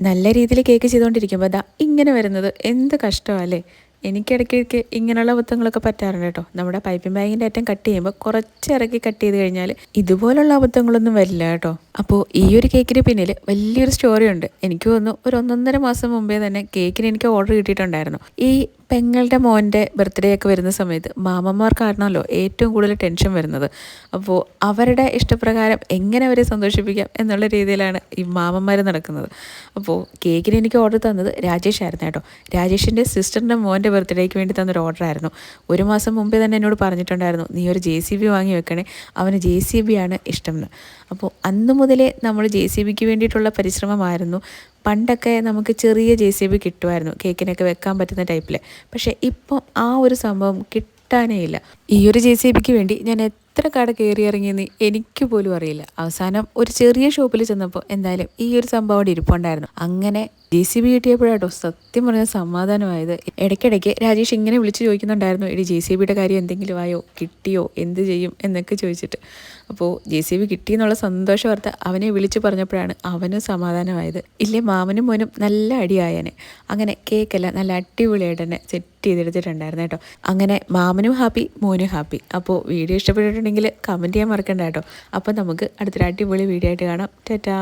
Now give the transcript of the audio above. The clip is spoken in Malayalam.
നല്ല രീതിയിൽ കേക്ക് ചെയ്തുകൊണ്ടിരിക്കുമ്പോൾ അതാ ഇങ്ങനെ വരുന്നത്. എന്ത് കഷ്ടമല്ലേ എനിക്കിടയ്ക്കിടയ്ക്ക് ഇങ്ങനെയുള്ള അബദ്ധങ്ങളൊക്കെ പറ്റാറുണ്ട് കേട്ടോ. നമ്മുടെ പൈപ്പിംഗ് ബാഗിന്റെ അറ്റം കട്ട് ചെയ്യുമ്പോൾ കുറച്ച് ഇറക്കി കട്ട് ചെയ്ത് കഴിഞ്ഞാൽ ഇതുപോലുള്ള അബദ്ധങ്ങളൊന്നും വരില്ല കേട്ടോ. അപ്പോൾ ഈ ഒരു കേക്കിന് പിന്നിൽ വലിയൊരു സ്റ്റോറി ഉണ്ട്. എനിക്ക് തോന്നുന്നു ഒരു ഒന്നൊന്നര മാസം മുമ്പേ തന്നെ കേക്കിന് എനിക്ക് ഓർഡർ കിട്ടിയിട്ടുണ്ടായിരുന്നു. ഈ പെങ്ങളുടെ മോന്റെ ബർത്ത്ഡേ ഒക്കെ വരുന്ന സമയത്ത് മാമന്മാർക്കാണല്ലോ ഏറ്റവും കൂടുതൽ ടെൻഷൻ വരുന്നത്. അപ്പോൾ അവരുടെ ഇഷ്ടപ്രകാരം എങ്ങനെ അവരെ സന്തോഷിപ്പിക്കാം എന്നുള്ള രീതിയിലാണ് ഈ മാമന്മാർ നടക്കുന്നത്. അപ്പോൾ കേക്കിന് എനിക്ക് ഓർഡർ തന്നത് രാജേഷ് ആയിരുന്നു കേട്ടോ. രാജേഷിന്റെ സിസ്റ്ററിന്റെ മോന്റെ ബർത്ത്ഡേക്ക് വേണ്ടി തന്നൊരു ഓർഡർ ആയിരുന്നു. ഒരു മാസം മുമ്പേ തന്നെ എന്നോട് പറഞ്ഞിട്ടുണ്ടായിരുന്നു നീ ഒരു ജെ സി ബി വാങ്ങി വെക്കണേ. അവന് ജെ സി ബി ആണ് ഇഷ്ടം അപ്പോൾ അന്ന് മുതലേ നമ്മൾ ജെ സി ബിക്ക് വേണ്ടിയിട്ടുള്ള പരിശ്രമമായിരുന്നു. പണ്ടൊക്കെ നമുക്ക് ചെറിയ ജെ സി ബി കിട്ടുമായിരുന്നു കേക്കിനൊക്കെ വെക്കാൻ പറ്റുന്ന ടൈപ്പിൽ പക്ഷേ ഇപ്പം ആ ഒരു സംഭവം കിട്ടാനേ ഇല്ല. ഈ ഒരു ജെ സി ബിക്ക് വേണ്ടി ഞാൻ എത്ര കട കയറി ഇറങ്ങിയെന്ന് എനിക്ക് പോലും അറിയില്ല. അവസാനം ഒരു ചെറിയ ഷോപ്പിൽ ചെന്നപ്പോൾ എന്തായാലും ഈ ഒരു സംഭവം അവിടെ ഇരിപ്പുണ്ടായിരുന്നു. അങ്ങനെ ജെ സി ബി കിട്ടിയപ്പോഴാട്ടോ സത്യം പറഞ്ഞ സമാധാനമായത്. ഇടയ്ക്കിടയ്ക്ക് രാജേഷ് ഇങ്ങനെ വിളിച്ച് ചോദിക്കുന്നുണ്ടായിരുന്നു ഇടി ജെ സി ബിയുടെ കാര്യം എന്തെങ്കിലും ആയോ? കിട്ടിയോ? എന്ത് ചെയ്യും? എന്നൊക്കെ ചോദിച്ചിട്ട്. അപ്പോൾ ജെ സി ബി കിട്ടി എന്നുള്ള സന്തോഷ വാർത്ത അവനെ വിളിച്ചു പറഞ്ഞപ്പോഴാണ് അവനും സമാധാനമായത്. ഇല്ലേ മാമനും മോനും നല്ല അടിയായനെ. അങ്ങനെ കേക്കെല്ലാം നല്ല അടിപൊളിയായിട്ട് തന്നെ സെറ്റ് ചെയ്തെടുത്തിട്ടുണ്ടായിരുന്നു കേട്ടോ. അങ്ങനെ മാമനും ഹാപ്പി മോനും ഹാപ്പി. അപ്പോൾ വീഡിയോ ഇഷ്ടപ്പെട്ടിട്ടുണ്ടെങ്കിൽ കമന്റ് ചെയ്യാൻ മറക്കണ്ട കേട്ടോ. അപ്പോൾ നമുക്ക് അടുത്തൊരു അടിപൊളി വീഡിയോ ആയിട്ട് കാണാം. ടാറ്റാ.